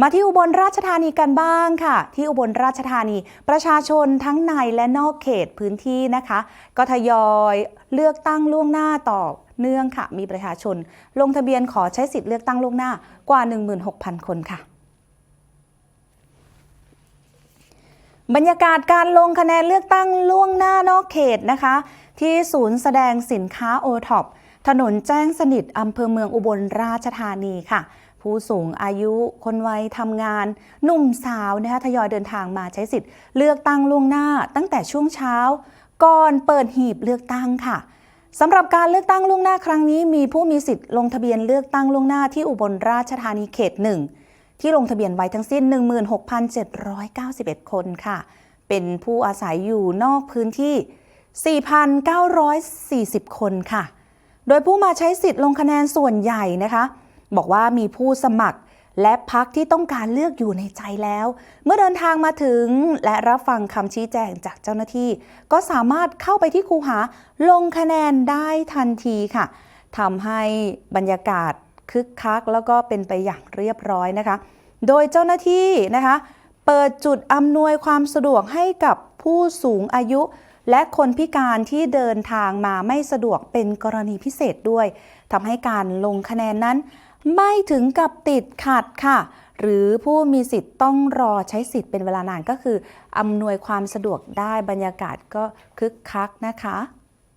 มาที่อุบลราชธานีกันบ้างค่ะ ที่อุบลราชธานีประชาชนทั้งในและนอกเขตพื้นที่นะคะ ก็ทยอยเลือกตั้งล่วงหน้าต่อเนื่องค่ะ มีประชาชน ลงทะเบียนขอใช้สิทธิ์เลือกตั้งล่วงหน้ากว่า 16,000 คนค่ะบรรยากาศการลงคะแนนเลือกตั้งล่วงหน้านอกเขตนะคะ ที่ศูนย์แสดงสินค้าโอท็อปถนนแจ้งสนิทอำเภอเมืองอุบลราชธานีค่ะ ผู้สูงอายุคนวัยทำงาน หนุ่มสาวนะคะทยอยเดินทางมาใช้สิทธิ์เลือกตั้งล่วงหน้า ตั้งแต่ช่วงเช้า ก่อนเปิดหีบเลือกตั้งค่ะสำหรับการเลือกตั้งล่วงหน้าครั้งนี้ มีผู้มีสิทธิ์ลงทะเบียนเลือกตั้งล่วงหน้าที่อุบลราชธานีเขตหนึ่งที่ลงทะเบียนไว้ทั้งสิ้น 16,791 คนค่ะ เป็นผู้อาศัยอยู่นอกพื้นที่ 4,940 คนค่ะ โดยผู้มาใช้สิทธิ์ลงคะแนนส่วนใหญ่นะคะ บอกว่ามีผู้สมัครและพักที่ต้องการเลือกอยู่ในใจแล้ว เมื่อเดินทางมาถึงและรับฟังคำชี้แจงจากเจ้าหน้าที่ ก็สามารถเข้าไปที่คูหาลงคะแนนได้ทันทีค่ะทำให้บรรยากาศคึกคัก แล้วก็เป็นไปอย่างเรียบร้อยนะคะ โดยเจ้าหน้าที่นะคะ เปิดจุดอำนวยความสะดวกให้กับผู้สูงอายุ และคนพิการที่เดินทางมาไม่สะดวกเป็นกรณีพิเศษด้วยทำให้การลงคะแนนนั้น ไม่ถึงกับติดขัดค่ะ หรือผู้มีสิทธิ์ต้องรอใช้สิทธิ์เป็นเวลานานก็คืออำนวยความสะดวกได้บรรยากาศก็คึกคักนะคะ